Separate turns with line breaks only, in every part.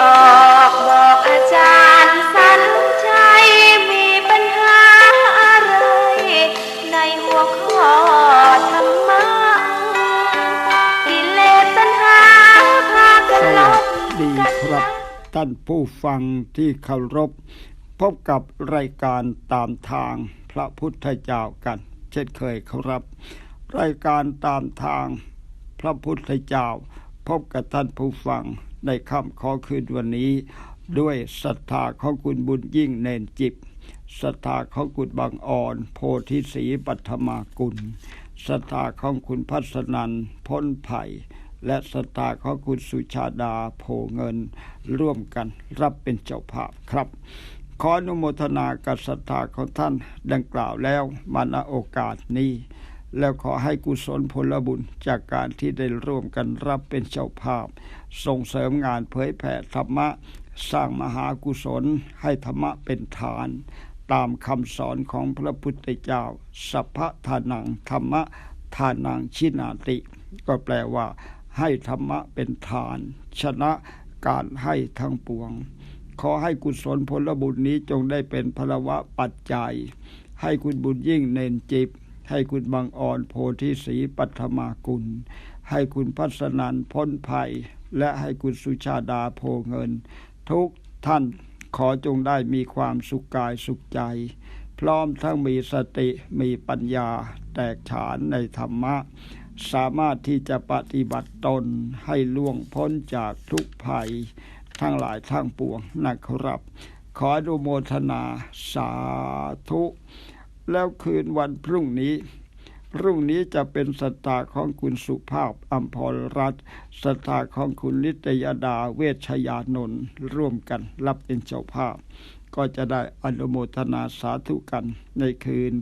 ออกบอกอาจารย์สันชัยมีปัญหาอะไร ในหัวข้อธรรมะกิเลสตัณหาพากันลบ
ดีครับ ท่านผู้ฟังที่เคารพ พบกับรายการตามทางพระพุทธเจ้ากัน เช่นเคยครับ รายการตามทางพระพุทธเจ้า พบกับท่านผู้ฟังในค่ำขอคืนวันนี้ ด้วยศรัทธาของคุณบุญยิ่งเนนจิบศรัทธาของคุณบางอ่อน โพธิศรีปัทมากุลศรัทธาของคุณพัฒนันพ้นไผ่และศรัทธาของคุณสุชาดาโพเงิน ร่วมกันรับเป็นเจ้าภาพครับ ขออนุโมทนากับศรัทธาของท่านดังกล่าวแล้วมาณโอกาสนี้ แล้วขอให้กุศลผลบุญจากการที่ได้ร่วมกันรับเป็นเจ้าภาพ ส่งเสริมงานเผยแผ่ธรรมะ สร้างมหากุศลให้ธรรมะเป็นฐาน ตามคำสอนของพระพุทธเจ้า สัพพะทานังธรรมะทานังชินาติ ก็แปลว่าให้ธรรมะเป็นฐาน ชนะการให้ทั้งปวง ขอให้กุศลผลบุญนี้จงได้เป็นพลวะปัจจัย ให้คุณบุญยิ่งเนนจิบ ให้คุณบางอ่อนโพธิศรีปัทมากุล ให้คุณพัสนันพ้นภัย และให้คุณสุชาดาโพเงิน ทุกท่านขอจงได้มีความสุขกายสุขใจ พร้อมทั้งมีสติมีปัญญา แตกฉานในธรรมะ สามารถที่จะปฏิบัติตนให้ล่วงพ้นจากทุกภัย ทั้งหลายทั้งปวงนะครับ ขออนุโมทนาสาธุ แล้วคืนวันพรุ่งนี้ พรุ่งนี้จะเป็นศรัทธาของคุณสุภาพอัมพรรัตน์ศรัทธาของคุณนิตยดาเวชยานนท์ร่วมกันรับเป็นเจ้าภาพ ก็จะได้อนุโมทนาสาธุกันในคืน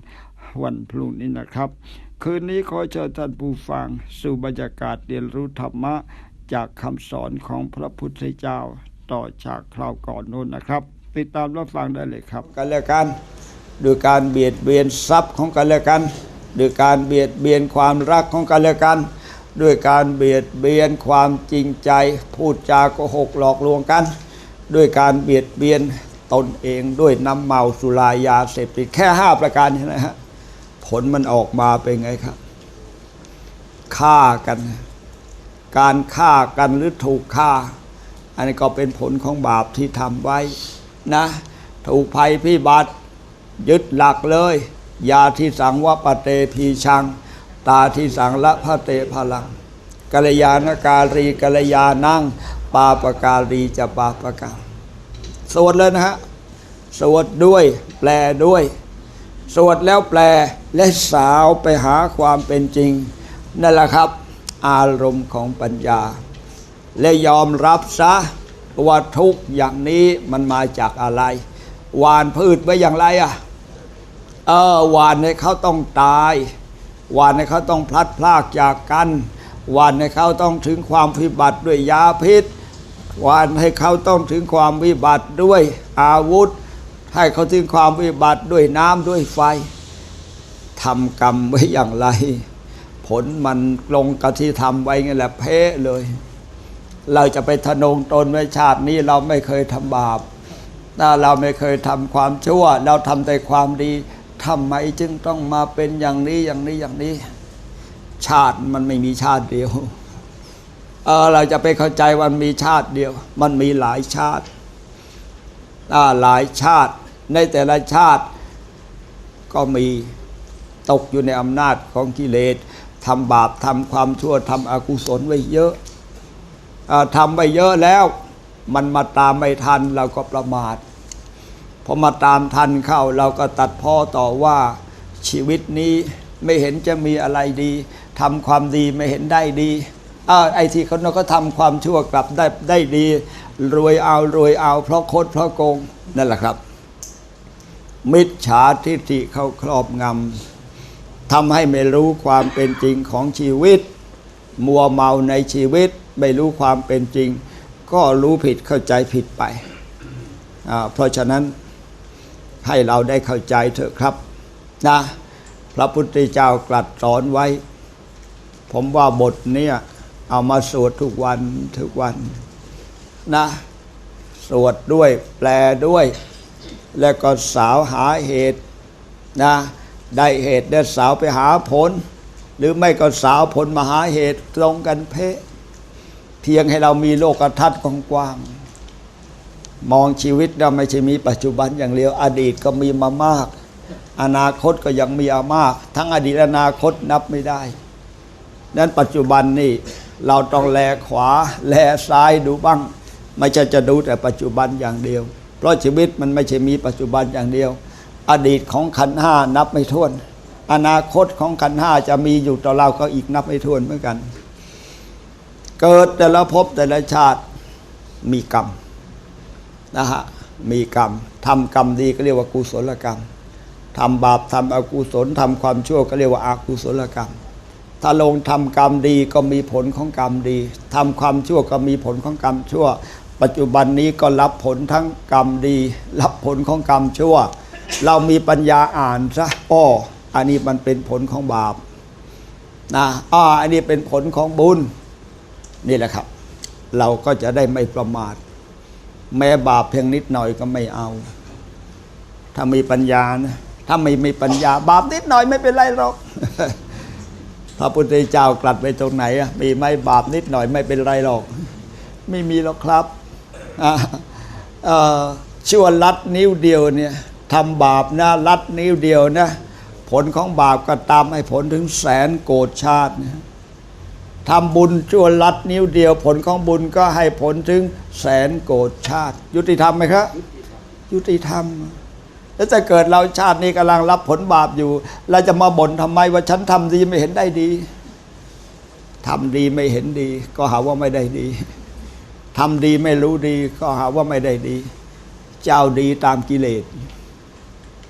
วันพรุ่งนี้นะครับ คืนนี้ขอเชิญท่านผู้ฟังสู่บรรยากาศเรียนรู้ธรรมะจากคำสอนของพระพุทธเจ้าต่อจากคราวก่อนโน้นนะครับ ติดตามรับฟังได้เลยครับ
กันและกัน โดยการเบียดเบียนทรัพย์ของกันและกัน โดยการเบียดเบียนความรักของกันและกันด้วยการเบียดเบียนความจริงใจ พูดจาโกหกหลอกลวงกันด้วยการเบียดเบียนตนเองด้วยน้ำเมาสุรายาเสพติดแค่ห้าประการนี้นะฮะผลมันออกมาเป็นไงครับฆ่ากัน การฆ่ากันหรือถูกฆ่า อันนี้ก็เป็นผลของบาปที่ทำไว้นะ ถูกภัยพิบัติ ยึดหลักเลย ยาที่สังว่าปเตพีชัง ตาที่สังละพระเตพลังกัลยาณการีกัลยานั่งปาปการีจะปาปกาสวดเลยนะฮะ สวดด้วย แปลด้วย สวดแล้วแปลและสาวไปหาความเป็นจริง นั่นแหละครับ อารมณ์ของปัญญา และยอมรับซะว่าทุกอย่างนี้มันมาจากอะไร หวานพืชไว้อย่างไรอะเออหวานให้เขาต้องตาย หวานให้เขาต้องพลัดพรากจากกัน หวานให้เขาต้องถึงความวิบัติด้วยยาพิษ หวานให้เขาต้องถึงความวิบัติด้วยอาวุธ ให้เขาถึงความวิบัติด้วยน้ำด้วยไฟทำกรรมไว้อย่างไร ผลมันลงกับที่ทำไว้ไงแหละเพ้เลย เราจะไปทะนงตนไว้ชาตินี้เราไม่เคยทำบาป ถ้าเราไม่เคยทำความชั่ว เราทำแต่ความดีทำไมจึงต้องมาเป็นอย่างนี้อย่างนี้อย่างนี้ ชาติมันไม่มีชาติเดียวเเราจะไปเข้าใจว่ามันมีชาติเดียว มันมีหลายชาติาหลายชาติในแต่ละชาติก็มีตกอยู่ในอำนาจของกิเลสทำบาปทำความชั่วทำอกุศลไว้เยอะอาทำไปเยอะแล้ว มันมาตามไม่ทันเราก็ประมาทพอมาตามทันเข้าเราก็ตัดพ้อต่อว่าชีวิตนี้ไม่เห็นจะมีอะไรดีทำความดีไม่เห็นได้ดีอ้าวไอ้ที่เขาเนาก็ทำความชั่วกลับได้ได้ดี รวยเอารวยเอา เพราะคดเพราะโกงนั่นแหละครับ มิจฉาทิฏฐิเขาครอบงำทำให้ไม่รู้ความเป็นจริงของชีวิต มัวเมาในชีวิต ไม่รู้ความเป็นจริง ก็รู้ผิดเข้าใจผิดไป เพราะฉะนั้นให้เราได้เข้าใจเถอะครับนะพระพุทธเจ้ากลัดสอนไว้ ผมว่าบทนี้เอามาสวดทุกวันทุกวันนะสวดด้วยแปลด้วย แล้วก็สาวหาเหตุนะได้เหตุได้สาวไปหาผล หรือไม่ก็สาวผลมาหาเหตุตรงกันเพะ เพียงให้เรามีโลกทัศน์กว้างๆมองชีวิตเราไม่ใช่มีปัจจุบันอย่างเดียว อดีตก็มีมามาก อนาคตก็ยังมีอามาก ทั้งอดีตอนาคตนับไม่ได้นั้นปัจจุบันนี่เราต้องแลขวา แลซ้ายดูบ้าง ไม่ใช่จะดูแต่ปัจจุบันอย่างเดียว เพราะชีวิตมันไม่ใช่มีปัจจุบันอย่างเดียว อดีตของขันห้านับไม่ถ้วน อนาคตของขันห้าจะมีอยู่ต่อเราก็อีกนับไม่ถ้วนเหมือนกัน เกิดแต่ละภพแต่ละชาติมีกรรมนะฮะมีกรรมทำกรรมดีก็เรียกว่ากุศลกรรมทำบาปทำอกุศลทำความชั่วก็เรียกว่าอากุศลกรรม ถ้าลงทำกรรมดีก็มีผลของกรรมดีทำความชั่วก็มีผลของกรรมชั่ว ปัจจุบันนี้ก็รับผลทั้งกรรมดี รับผลของกรรมชั่ว เรามีปัญญาอ่านซะอ้ออันนี้มันเป็นผลของบาปนะอ้ออันนี้เป็นผลของบุญ นี่แหละครับ เราก็จะได้ไม่ประมาท แม้บาปเพียงนิดหน่อยก็ไม่เอา ถ้ามีปัญญานะถ้าไม่มีปัญญา บาปนิดหน่อยไม่เป็นไรหรอกพระพุทธเจ้ากลัดไปตรงไหนอะมีไหมบาปนิดหน่อยไม่เป็นไรหรอก ไม่มีหรอกครับอ่าเอ่อชั่วลัดนิ้วเดียวเนี่ยทำบาปนะลัดนิ้วเดียวนะผลของบาปก็ตามให้ผลถึงแสนโกรธชาตินะ ทำบุญชั่วลัดนิ้วเดียวผลของบุญก็ให้ผลถึงแสนโกรธชาติ ยุติธรรมไหมครับยุติธรรม แล้วจะเกิดเราชาตินี้กำลังรับผลบาปอยู่ เราจะมาบ่นทำไมว่าฉันทำดีไม่เห็นได้ดีทำดีไม่เห็นดี ก็หาว่าไม่ได้ดีทำดีไม่รู้ดี ก็หาว่าไม่ได้ดี เจ้าดีตามกิเลส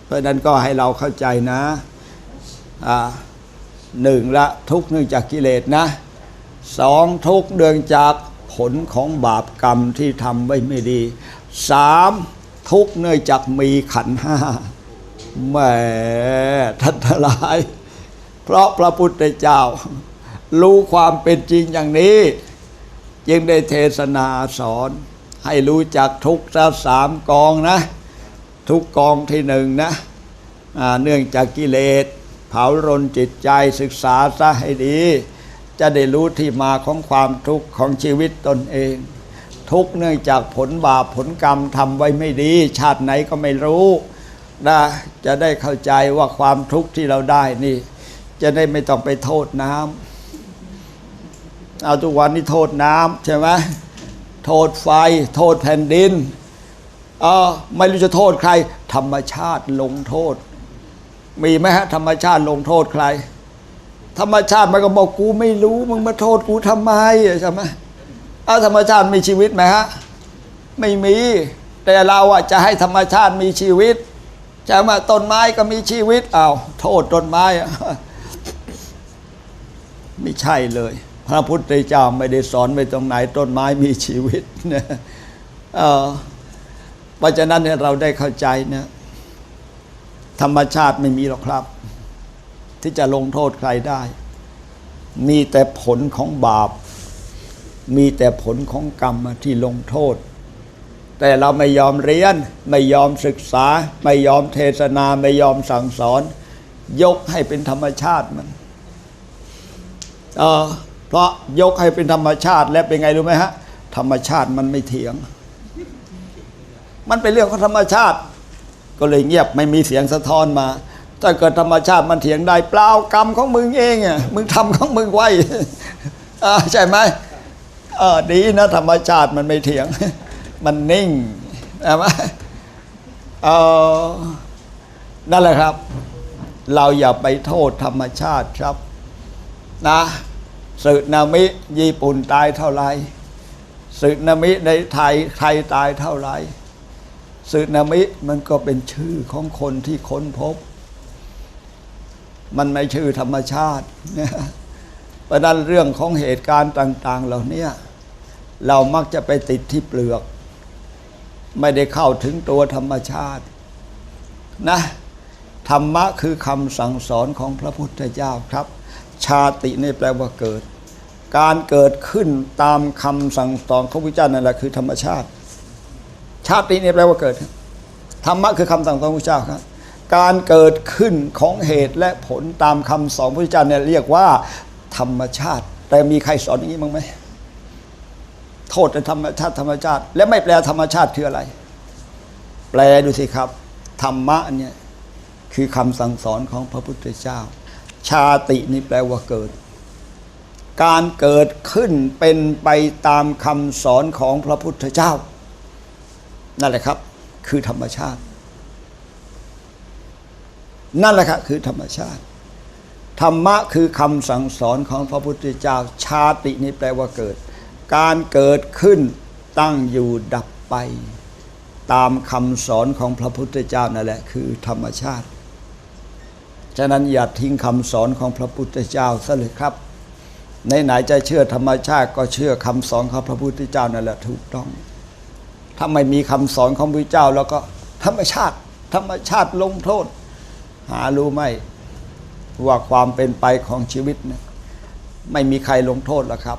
เพราะนั้นก็ให้เราเข้าใจนะหนึ่งละทุกเนื่องจากกิเลสนะ สองทุกเนื่องจากผลของบาปกรรมที่ทำไว้ไม่ดีสามทุกเนื่องจากมีขันห้าแหมทันทลาย เพราะพระพุทธเจ้า รู้ความเป็นจริงอย่างนี้ จึงได้เทศนาสอน ให้รู้จักทุกซะสามกองนะ ทุกกองที่หนึ่งนะอ่าเนื่องจากกิเลส เผารนจิตใจศึกษาซะให้ดี จะได้รู้ที่มาของความทุกข์ของชีวิตตนเอง ทุกเนื่องจากผลบาปผลกรรมทำไว้ไม่ดี ชาติไหนก็ไม่รู้นะจะได้เข้าใจว่าความทุกข์ที่เราได้นี่ จะได้ไม่ต้องไปโทษน้ำเอาทุกวันนี้โทษน้ำใช่ไหมโทษไฟ โทษแผ่นดินเออไม่รู้จะโทษใคร ธรรมชาติลงโทษ มีไหมฮะธรรมชาติลงโทษใคร ธรรมชาติมันก็บอกกูไม่รู้มึงมาโทษกูทำไมใช่ไหมเอาธรรมชาติมีชีวิตไหมฮะไม่มี แต่เราอะจะให้ธรรมชาติมีชีวิตใช่ไหมต้นไม้ก็มีชีวิตเอาวโทษต้นไม้อะไม่ใช่เลย พระพุทธเจ้าไม่ได้สอนไว้ตรงไหนต้นไม้มีชีวิตนะเออเพราะฉะนั้นเนี่ยเราได้เข้าใจเนี่ยธรรมชาติไม่มีหรอกครับ ที่จะลงโทษใครได้ มีแต่ผลของบาป มีแต่ผลของกรรมที่ลงโทษ แต่เราไม่ยอมเรียน ไม่ยอมศึกษา ไม่ยอมเทศนาไม่ยอมสั่งสอน ยกให้เป็นธรรมชาติมันเออเพราะยกให้เป็นธรรมชาติและเป็นไงรู้ไหมฮะ ธรรมชาติมันไม่เถียง มันเป็นเรื่องของธรรมชาติ ก็เลยเงียบไม่มีเสียงสะท้อนมา ถ้าเกิดธรรมชาติมันเถียงได้เปล่ากรรมของมึงเองอะมึงทำของมึงไว้ใช่ไหมเออดีนะธรรมชาติมันไม่เถียง มันนิ่งใช่ไหมเออนั่นแหละครับ เราอย่าไปโทษธรรมชาติครับนะสึนามิญี่ปุ่นตายเท่าไหร่สึนามิในไทยไทยตายเท่าไหร่สึนามิมันก็เป็นชื่อของคนที่ค้นพบ มันไม่ชื่อธรรมชาตินะเพราะนั้นเรื่องของเหตุการณ์ต่าง ๆ เหล่านี้เรามักจะไปติดที่เปลือก ไม่ได้เข้าถึงตัวธรรมชาติ นะธรรมะคือคำสั่งสอนของพระพุทธเจ้าครับ ชาตินี่แปลว่าเกิด การเกิดขึ้นตามคำสั่งสอนของพระพุทธเจ้านั่นแหละคือธรรมชาติ ชาตินี่แปลว่าเกิดธรรมะคือคำสั่งสอนของพระเจ้าครับ การเกิดขึ้นของเหตุและผลตามคำสอนพระพุทธเจ้าเนี่ยเรียกว่าธรรมชาติ แต่มีใครสอนอย่างนี้บ้างไหมโทษในธรรมชาติธรรมชาติ และไม่แปลธรรมชาติคืออะไร แปลดูสิครับ ธรรมะเนี่ยคือคำสั่งสอนของพระพุทธเจ้า ชาตินี่แปลว่าเกิด การเกิดขึ้นเป็นไปตามคำสอนของพระพุทธเจ้า นั่นแหละครับ คือธรรมชาติ นั่นแหละครับคือธรรมชาติ ธรรมะคือคำสั่งสอนของพระพุทธเจ้าชาตินี่แปลว่าเกิด การเกิดขึ้นตั้งอยู่ดับไป ตามคำสอนของพระพุทธเจ้านั่นแหละคือธรรมชาติ ฉะนั้นอย่าทิ้งคำสอนของพระพุทธเจ้าซะเลยครับไหนๆจะเชื่อธรรมชาติก็เชื่อคำสอนของพระพุทธเจ้านั่นแหละถูกต้อง ถ้าไม่มีคำสอนของพระเจ้าแล้วก็ธรรมชาติ ธรรมชาติลงโทษ หารู้ไหมว่าความเป็นไปของชีวิตเนี่ยไม่มีใครลงโทษหรอกครับ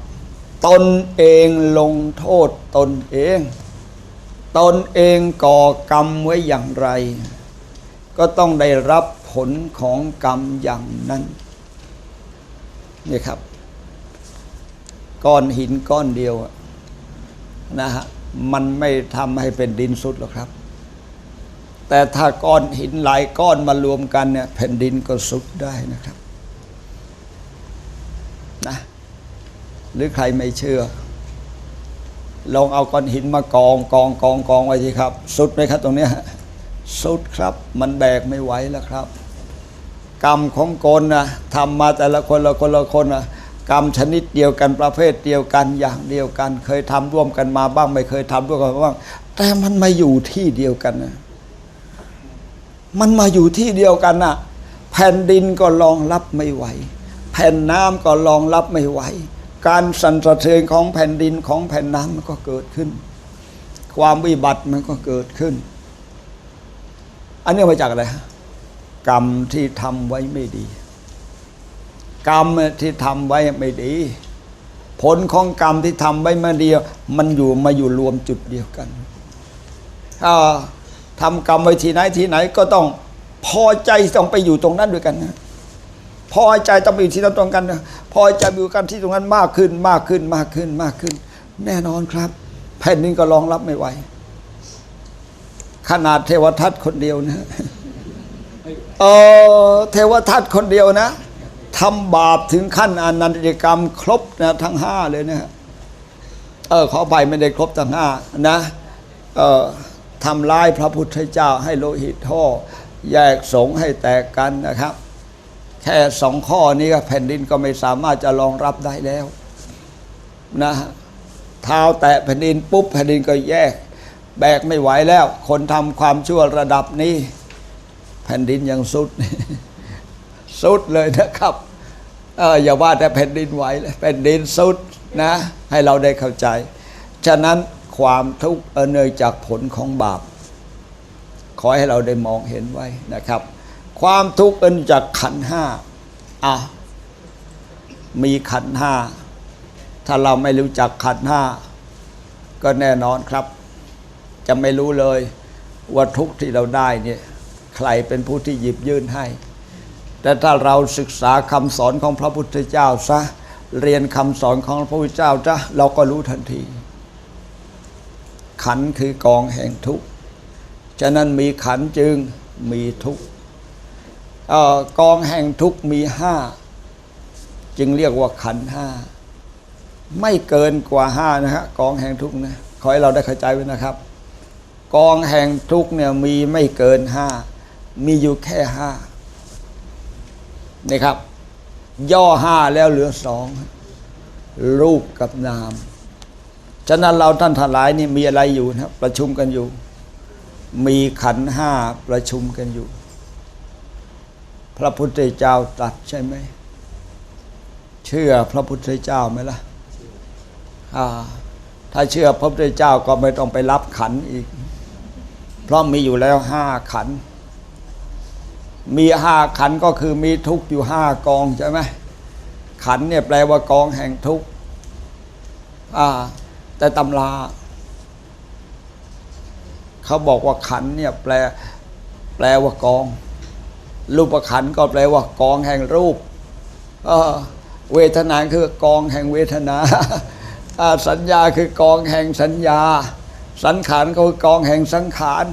ตนเองลงโทษตนเอง ตนเองก่อกรรมไว้อย่างไร ก็ต้องได้รับผลของกรรมอย่างนั้นนี่ครับ ก้อนหินก้อนเดียวนะฮะมันไม่ทำให้เป็นดินสุดหรอกครับ แต่ถ้าก้อนหินหลายก้อนมารวมกันเนี่ยแผ่นดินก็สุดได้นะครับนะหรือใครไม่เชื่อ ลองเอาก้อนหินมากองกองกองกองไว้สิครับ สุดไหมครับตรงเนี้ยสุดครับ มันแบกไม่ไหวแล้วครับ กรรมของกนนะทำมาแต่ละคนละคนละคนนะกรรมชนิดเดียวกันประเภทเดียวกันอย่างเดียวกัน เคยทำร่วมกันมาบ้าง ไม่เคยทำร่วมกันมาบ้าง แต่มันมาอยู่ที่เดียวกันนะ มันมาอยู่ที่เดียวกันนะแผ่นดินก็รองรับไม่ไหว แผ่นน้ำก็รองรับไม่ไหว การสั่นสะเทือนของแผ่นดินของแผ่นน้ำมันก็เกิดขึ้น ความวิบัติมันก็เกิดขึ้น อันนี้มาจากอะไรฮะกรรมที่ทำไว้ไม่ดี กรรมที่ทำไว้ไม่ดี ผลของกรรมที่ทำไว้มาเดียว มันอยู่มาอยู่รวมจุดเดียวกันถ้า ทำกรรมไว้ที่ไหนที่ไหนก็ต้องพอใจต้องไปอยู่ตรงนั้นด้วยกันนะพอใจต้องไปอยู่ที่นั้นตรงกันนะพอใจอยู่กันที่ตรงนั้นมากขึ้นมากขึ้นมากขึ้นมากขึ้น แน่นอนครับ แผ่นดินก็รองรับไม่ไหวขนาดเทวทัตคนเดียวนะเออเทวทัตคนเดียวนะทำบาปถึงขั้นอนันตกรรมครบนะทั้งห้าเลยนะเออขอไปไม่ได้ครบทั้งห้านะ เออ ทำร้ายพระพุทธเจ้าให้โลหิตท่อ แยกสงฆ์ให้แตกกันนะครับ แค่สองข้อนี้ก็แผ่นดินก็ไม่สามารถจะรองรับได้แล้วนะฮะเท้าแตะแผ่นดินปุ๊บแผ่นดินก็แยก แบกไม่ไหวแล้ว คนทำความชั่วระดับนี้ แผ่นดินยังสุดสุดเลยนะครับเอออย่าว่าแต่แผ่นดินไหวเลยแผ่นดินสุดนะ ให้เราได้เข้าใจ ฉะนั้น ความทุกข์เอเนยจากผลของบาป ขอให้เราได้มองเห็นไว้นะครับ ความทุกข์เอินจากขันห้าอะมีขันห้าถ้าเราไม่รู้จักขันห้าก็แน่นอนครับ จะไม่รู้เลยว่าทุกข์ที่เราได้เนี่ยใครเป็นผู้ที่หยิบยื่นให้ แต่ถ้าเราศึกษาคำสอนของพระพุทธเจ้าซะเรียนคำสอนของพระพุทธเจ้าจ้ะเราก็รู้ทันที ขันคือกองแห่งทุกข์ฉะนั้นมีขันจึงมีทุกข์ออกองแห่งทุกข์มีห้าจึงเรียกว่าขันห้าไม่เกินกว่าห้านะฮะกองแห่งทุกข์นะขอให้เราได้เข้าใจไว้นะครับ กองแห่งทุกข์เนี่ยมีไม่เกินห้ามีอยู่แค่ห้านี่ครับ ย่อห้าแล้วเหลือสองรูปกับนาม ฉะนั้นเราท่านทั้งหลายนี่มีอะไรอยู่นะครับประชุมกันอยู่ มีขันห้าประชุมกันอยู่ พระพุทธเจ้าตรัสใช่ไหม เชื่อพระพุทธเจ้าไหมล่ะอ่าถ้าเชื่อพระพุทธเจ้าก็ไม่ต้องไปรับขันอีก เพราะมีอยู่แล้วห้าขัน มีห้าขันก็คือมีทุกอยู่ห้ากองใช่ไหมขันเนี่ยแปลว่ากองแห่งทุกอ่า แต่ตำราเขาบอกว่าขันเนี่ยแปลแปลว่ากอง รูปขันก็แปลว่ากองแห่งรูปเวทนาคือกองแห่งเวทนาสัญญาคือกองแห่งสัญญา สังขารก็คือกองแห่งสังขาร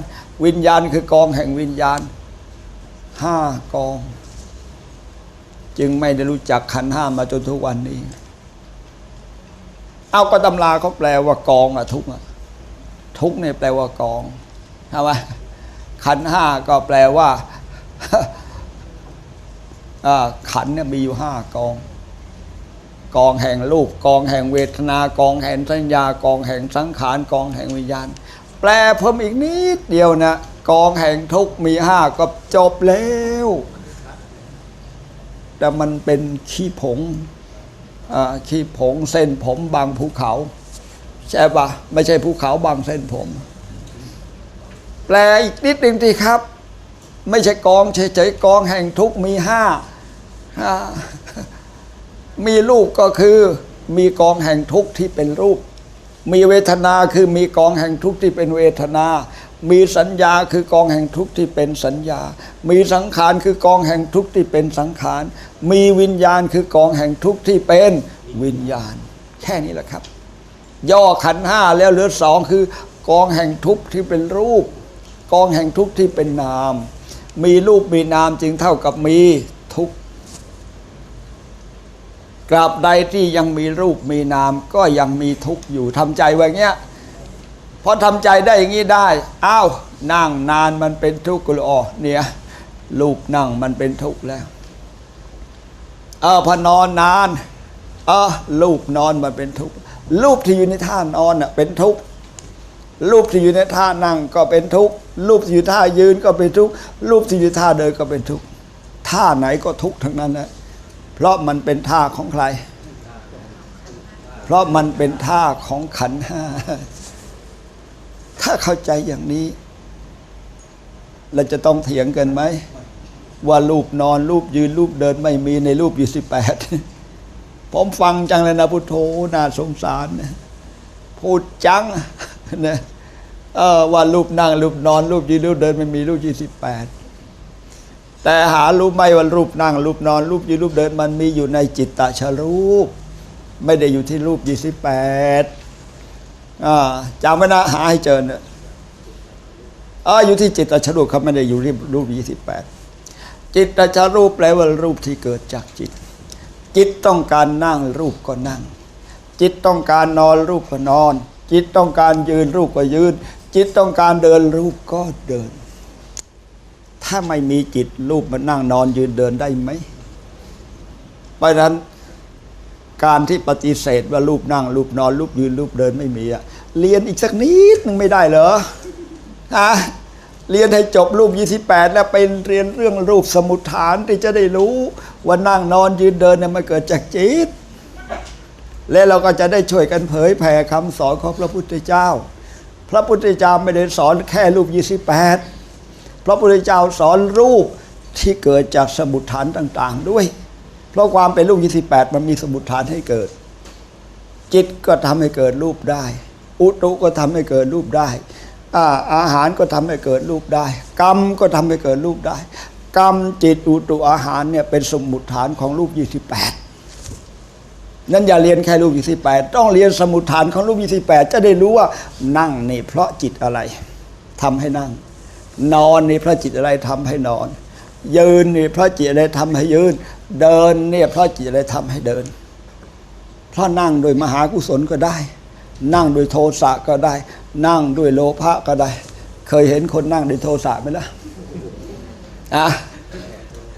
วิญญาณคือกองแห่งวิญญาณห้ากอง จึงไม่ได้รู้จักขันห้ามาจนทุกวันนี้ เอาก็ตำราเขาแปลว่ากองอะทุกอะทุกเนี่ยแปลว่ากองใช่ไหมขันห้าก็แปลว่าขันเนี่ยมีอยู่ห้ากอง กองแห่งรูปกองแห่งเวทนากองแห่งสัญญากองแห่งสังขารกองแห่งวิญญาณ แปลเพิ่มอีกนิดเดียวนะกองแห่งทุกมีห้าก็จบแล้ว แต่มันเป็นขี้ผง ขี้ผงเส้นผมบางภูเขา ใช่ปะไม่ใช่ภูเขาบางเส้นผม แปลอีกนิดหนึ่งทีครับ ไม่ใช่กองเฉยๆกองแห่งทุกมีห้าอ่ามีรูปก็คือมีกองแห่งทุกข์ที่เป็นรูป มีเวทนาคือมีกองแห่งทุกข์ที่เป็นเวทนา มีสัญญาคือกองแห่งทุกข์ที่เป็นสัญญา มีสังขารคือกองแห่งทุกข์ที่เป็นสังขาร มีวิญญาณคือกองแห่งทุกข์ที่เป็นวิญญาณ แค่นี้แหละครับ ย่อขันห้าแล้วเหลือสองคือกองแห่งทุกข์ที่เป็นรูป กองแห่งทุกข์ที่เป็นนาม มีรูปมีนามจึงเท่ากับมีทุกข์กราบใดที่ยังมีรูปมีนามก็ยังมีทุกข์อยู่ทำใจไว้เงี้ย พอทำใจได้อย่างนี้ได้อ้าวนั่งนานมันเป็นทุกข์ก็เลอ๋อเนี่ยรูปนั่งมันเป็นทุกข์แล้ว เออพอนอนนาน เออรูปนอนมันเป็นทุกข์รูปที่อยู่ในท่านอนน่ะเป็นทุกข์รูปที่อยู่ในท่านั่งก็เป็นทุกข์รูปที่อยู่ท่ายืนก็เป็นทุกข์รูปที่อยู่ท่าเดินก็เป็นทุกข์ท่าไหนก็ทุกข์ทั้งนั้นนะเพราะมันเป็นท่าของใคร เพราะมันเป็นท่าของขันห้า ถ้าเข้าใจอย่างนี้ เราจะต้องเถียงกันไหม ว่ารูปนอนรูปยืนรูปเดินไม่มีในรูปอยู่สิบแปดผมฟังจังเลยนะพุทโธน่าสงสารนะพูดจังนะว่ารูปนั่งรูปนอนรูปยืนรูปเดินไม่มีรูปยี่สิบแปดแต่หารู้ไหมว่ารูปนั่งรูปนอนรูปยืนรูปเดินมันมีอยู่ในจิตตะชรูป ไม่ได้อยู่ที่รูปยี่สิบแปด จำไว้นะหาให้เจอเนี่ยอ่าอยู่ที่จิตตชรูปครับไม่ได้อยู่ที่รูปยี่สิบแปดจิตตชรูปแปลว่ารูปที่เกิดจากจิต จิตต้องการนั่งรูปก็นั่ง จิตต้องการนอนรูปก็นอน จิตต้องการยืนรูปก็ยืน จิตต้องการเดินรูปก็เดิน ถ้าไม่มีจิตรูปมันนั่งนอนยืนเดินได้ไหมเพราะฉะนั้น การที่ปฏิเสธว่ารูปนั่งรูปนอนรูปยืนรูปเดินไม่มีอะเรียนอีกสักนิดนึงไม่ได้เหรอฮะเรียนให้จบรูป 28 แล้วเป็นเรียนเรื่องรูปสมุทฐานที่จะได้รู้ว่านั่งนอนยืนเดินเนี่ยมันเกิดจากจิต และเราก็จะได้ช่วยกันเผยแผ่คำสอนของพระพุทธเจ้า พระพุทธเจ้าไม่ได้สอนแค่รูป 28 พระพุทธเจ้าสอนรูปที่เกิดจากสมุทฐานต่าง ๆ ด้วย เพราะความเป็นรูป28มันมีสมุทฐานให้เกิด จิตก็ทำให้เกิดรูปได้ อุตุก็ทำให้เกิดรูปได้ อาอาหารก็ทำให้เกิดรูปได้ กรรมก็ทำให้เกิดรูปได้ กรรมจิตอุตุอาหารเนี่ยเป็นสมุทฐานของรูป28นั้นอย่าเรียนแค่รูป28ต้องเรียนสมุทฐานของรูป28จะได้รู้ว่านั่งนี่เพราะจิตอะไรทำให้นั่ง นอนนี่เพราะจิตอะไรทำให้นอน ยืนนี่เพราะจิตอะไรทำให้ยืน เดินเนี่ยเพราะจิตอะไรทำให้เดินเพราะนั่งโดยมหากุศลก็ได้ นั่งโดยโทสะก็ได้ นั่งด้วยโลภะก็ได้ เคยเห็นคนนั่งโดยโทสะไหมล่ะอะ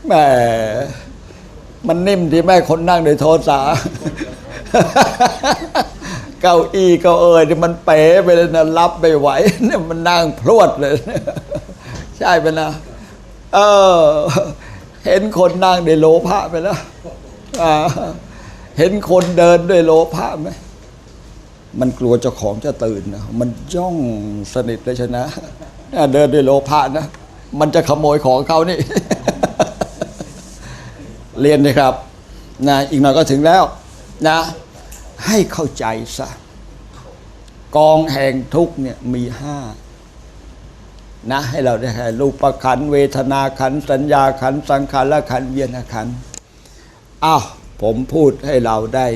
แหมมันนิ่มที่แม่คนนั่งโดยโทสะเก้าอี้เก้าเอ่ยนี่มันเป๋ไปเลยนะรับไม่ไหวเนี่ยมันนั่งพรวดเลย ใช่ไหมนะเออ เห็นคนนั่งด้วยโลภะไปแล้วเห็นคนเดินด้วยโลภะไหมมันกลัวเจ้าของจะตื่นนะมันย่องสนิทเลยชนะเดินด้วยโลภะนะ มันจะขโมยของเขานี่ เรียนนะครับนะอีกหน่อยก็ถึงแล้วนะ ให้เข้าใจซะกองแห่งทุกเนี่ยมีห้า นะให้เราได้ให้รูปขันเวทนาขันสัญญาขันสังขารและขันเวียนขันอ้าวผมพูดให้เราได้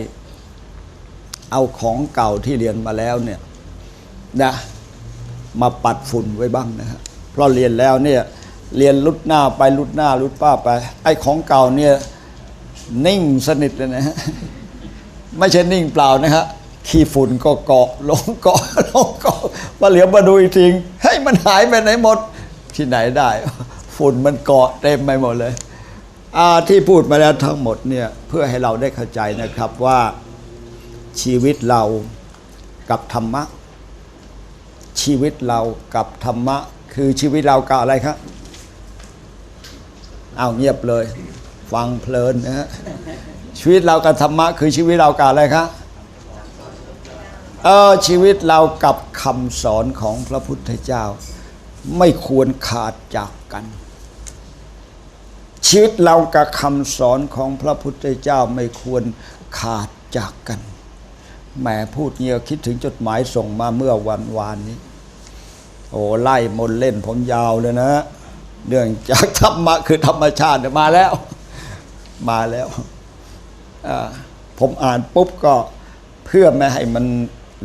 เอาของเก่าที่เรียนมาแล้วเนี่ยนะมาปัดฝุ่นไว้บ้างนะฮะเพราะเรียนแล้วเนี่ยเรียนลุดหน้าไปลุดหน้าลุดป้าไป ไอ้ของเก่าเนี่ยนิ่งสนิทเลยนะฮะไม่ใช่นิ่งเปล่านะฮะขี้ฝุ่นก็เกาะลงเกาะลงเกาะมาเหลียวมาดูอีกที มันหายไปไหนหมด ที่ไหนได้ ฝุ่นมันเกาะเต็มไปหมดเลยอาที่พูดมาแล้วทั้งหมดเนี่ยเพื่อให้เราได้เข้าใจนะครับว่าชีวิตเรากับธรรมะ ชีวิตเรากับธรรมะ คือชีวิตเรากับอะไรครับเอาเงียบเลย ฟังเพลินนะฮะชีวิตเรากับธรรมะ คือชีวิตเรากับอะไรครับ เออชีวิตเรากับคำสอนของพระพุทธเจ้า ไม่ควรขาดจากกัน ชีวิตเรากับคำสอนของพระพุทธเจ้าไม่ควรขาดจากกันแหมพูดเงี้ยคิดถึงจดหมายส่งมาเมื่อวันวานนี้ โอ้ไล่มนเล่นผมยาวเลยนะเนื่องจากธรรมะคือธรรมชาติมาแล้ว มาแล้วผมอ่านปุ๊บก็เพื่อไม่ให้มัน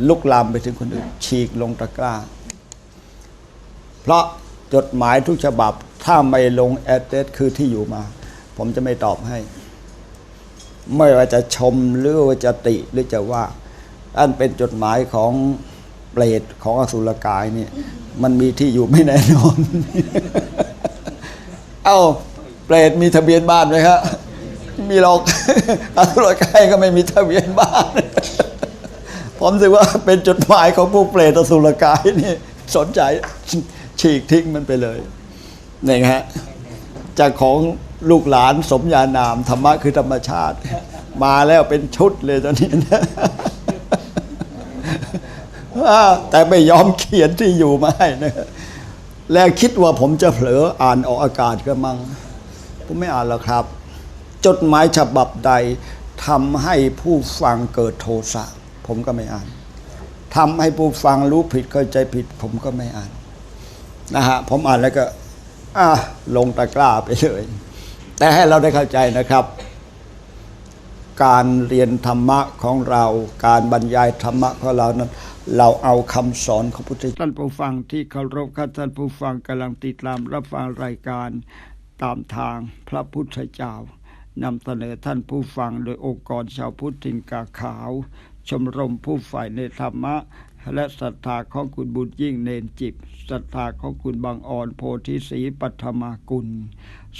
ลุกลามไปถึงคนอื่น ฉีกลงตะกร้า เพราะจดหมายทุกฉบับ ถ้าไม่ลงแอดเดสคือที่อยู่มา ผมจะไม่ตอบให้ ไม่ว่าจะชมหรือว่าจะติหรือจะว่า อันเป็นจดหมายของเปรตของอสุรกายเนี่ย มันมีที่อยู่ไม่แน่นอน เอ้าเปรตมีทะเบียนบ้านไหมครับมีหรอกอสุรกายก็ไม่มีทะเบียนบ้าน ผมถือว่าเป็นจดหมายของพวกเปรตสุรกายนี่สนใจฉีกทิ้งมันไปเลยนี่ฮะจากของลูกหลานสมญานาม ธรรมะคือธรรมชาติ มาแล้วเป็นชุดเลยตอนนี้นะแต่ไม่ยอมเขียนที่อยู่มาให้นะแล้วคิดว่าผมจะเผลออ่านออกอากาศก็มัง ผมไม่อ่านหรอกครับ จดหมายฉบับใดทำให้ผู้ฟังเกิดโทสะ ผมก็ไม่อ่านทำให้ผู้ฟังรู้ผิดเข้าใจผิด ผมก็ไม่อ่านนะฮะผมอ่านแล้วก็อะลงตะกร้าไปเลย แต่ให้เราได้เข้าใจนะครับ การเรียนธรรมะของเรา การบรรยายธรรมะของเรานั้นเราเอาคำสอนของพุทธเจ้า
ท่านผู้ฟังที่เคารพครับท่านผู้ฟังกำลังติดตามรับฟังรายการตามทางพระพุทธเจ้านำเสนอท่านผู้ฟังโดยองค์กรชาวพุทธินกาขาว ชมรมผู้ฝ่ายในธรรมะ และศรัทธาของคุณบุญยิ่งเนนจิตศรัทธาของคุณบางอ่อนโพธิศรีปัทมากุล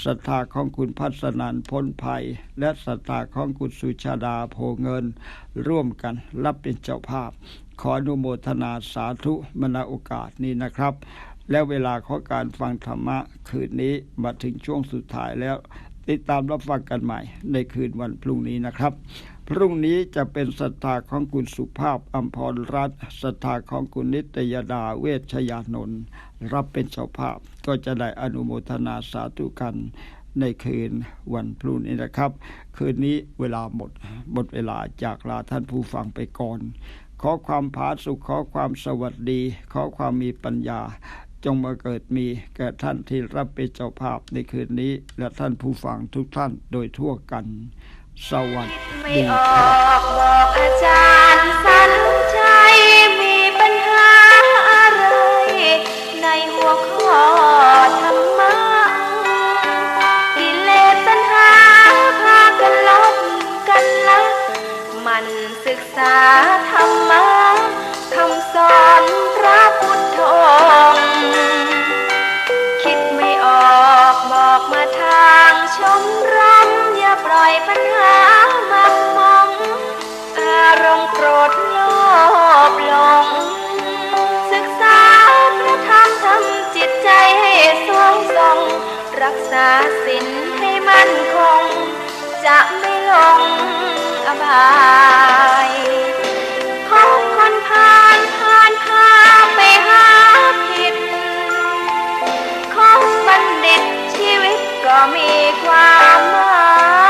ศรัทธาของคุณพัฒนันพ้นภัย และศรัทธาของคุณสุชาดาโพเงิน ร่วมกันรับเป็นเจ้าภาพ ขออนุโมทนาสาธุมนาโอกาสนี้นะครับ และเวลาของการฟังธรรมะคืนนี้มาถึงช่วงสุดท้ายแล้ว ติดตามรับฟังกันใหม่ในคืนวันพรุ่งนี้นะครับ พรุ่งนี้จะเป็นศรัทธาของคุณสุภาพอัมพรรัตน์ศรัทธาของคุณนิตยดาเวชยานนท์รับเป็นเจ้าภาพก็จะได้อนุโมทนาสาธุกันในคืนวันพรุ่งนี้นะครับ คืนนี้เวลาหมดหมดเวลาจากลาท่านผู้ฟังไปก่อน ขอความผาสุขขอความสวัสดี ขอความมีปัญญา จงมาเกิดมีแก่ท่านที่รับเป็นเจ้าภาพในคืนนี้และท่านผู้ฟังทุกท่านโดยทั่วกัน สวัส
ไม่
ดี
อ
ค
อ
รับ
กบอกอาจารย์สันใจมีปัญหาอะไร ในหัวข้อธรรมะกิเลสตัณหาพากันลบกันละมันศึกษาธรรมะคำสอนพระพุทธองค์ คิดไม่ออกบอกมาทางชมรม อยปัญหามักมองอารมณ์โกรธโลภหลงศึกษาพระธรรมทำจิตใจให้สวงส่องรักษาศีลให้มั่นคง จะไม่หลงอบายพบคนพาลพานพาไปหาผิดคบบัณฑิตชีวิตก็มีความหมาย